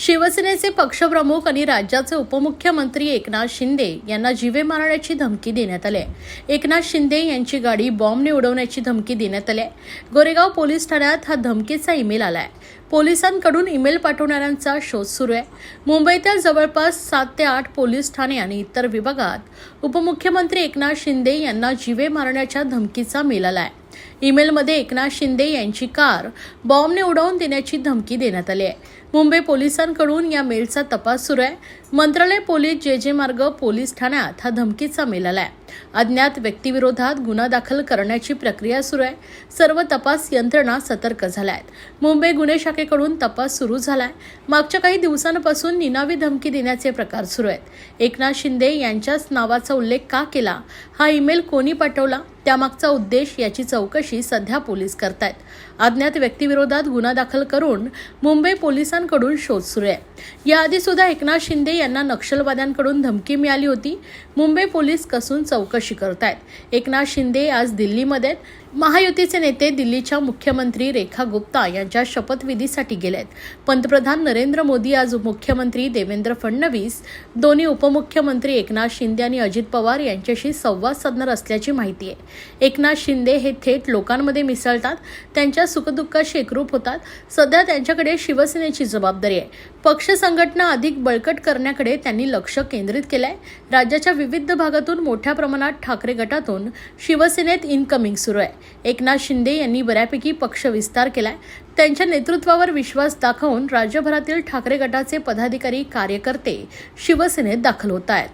शिवसेनेचे पक्षप्रमुख आणि राज्याचे उपमुख्यमंत्री एकनाथ शिंदे यांना जीवे मारण्याची धमकी देण्यात आली आहे. एकनाथ शिंदे यांची गाडी बॉम्बने उडवण्याची धमकी देण्यात आली आहे. गोरेगाव पोलीस ठाण्यात हा धमकीचा ईमेल आला आहे पोलिसांकडून ईमेल पाठवणाऱ्यांचा शोध सुरू आहे मुंबईतील जवळपास सात ते आठ पोलीस ठाणे आणि इतर विभागात उपमुख्यमंत्री एकनाथ शिंदे यांना जीवे मारण्याच्या धमकीचा मेल आला आहे ईमेलमध्ये एकनाथ शिंदे यांची कार बॉम्बने उडवून देण्याची धमकी देण्यात आली आहे. मुंबई पोलिसांकडून या मेलचा तपास सुरू आहे. मंत्रालय पोलीस जे जे मार्ग पोलीस ठाण्यात हा धमकीचा मेल आलाय. अज्ञात व्यक्तीविरोधात गुन्हा दाखल करण्याची प्रक्रिया सुरू आहे. सर्व तपास यंत्रणा सतर्क झाल्या आहेत मुंबई गुन्हे शाखेकडून तपास सुरू झालाय. मागच्या काही दिवसांपासून निनावी धमकी देण्याचे प्रकार सुरू आहेत. एकनाथ शिंदे यांच्याच नावाचा उल्लेख का केला? हा ईमेल कोणी पाठवला? त्यामागचा उद्देश याची चौकशी सध्या पोलीस करतायत. अज्ञात व्यक्तीविरोधात गुन्हा दाखल करून मुंबई पोलिसांकडून शोध सुरू आहे. याआधी सुद्धा एकनाथ शिंदे यांना नक्षलवाद्यांकडून धमकी मिळाली होती. मुंबई पोलीस कसून चौकशी करतायत. एकनाथ शिंदे आज दिल्लीमध्ये आहेत. महायुतीचे नेते दिल्लीच्या मुख्यमंत्री रेखा गुप्ता यांच्या शपथविधीसाठी गेलेत. पंतप्रधान नरेंद्र मोदी आज मुख्यमंत्री देवेंद्र फडणवीस दोन्ही उपमुख्यमंत्री एकनाथ शिंदे आणि अजित पवार यांच्याशी संवाद साधणार असल्याची माहिती आहे. एकनाथ शिंदे हे थेट लोकांमध्ये मिसळतात त्यांच्या सुखदुःखाशी एकरूप होतात. सध्या त्यांच्याकडे शिवसेनेची जबाबदारी आहे. पक्ष संघटना अधिक बळकट करण्याकडे त्यांनी लक्ष केंद्रित केलं आहे राज्याच्या विविध भागातून मोठ्या प्रमाणात ठाकरे गटातून शिवसेनेत इनकमिंग सुरू आहे. एकनाथ शिंदे यांनी बऱ्यापैकी पक्ष विस्तार केलाय. त्यांच्या नेतृत्वावर विश्वास दाखवून राज्यभरातील ठाकरे गटाचे पदाधिकारी कार्यकर्ते शिवसेनेत दाखल होत आहेत.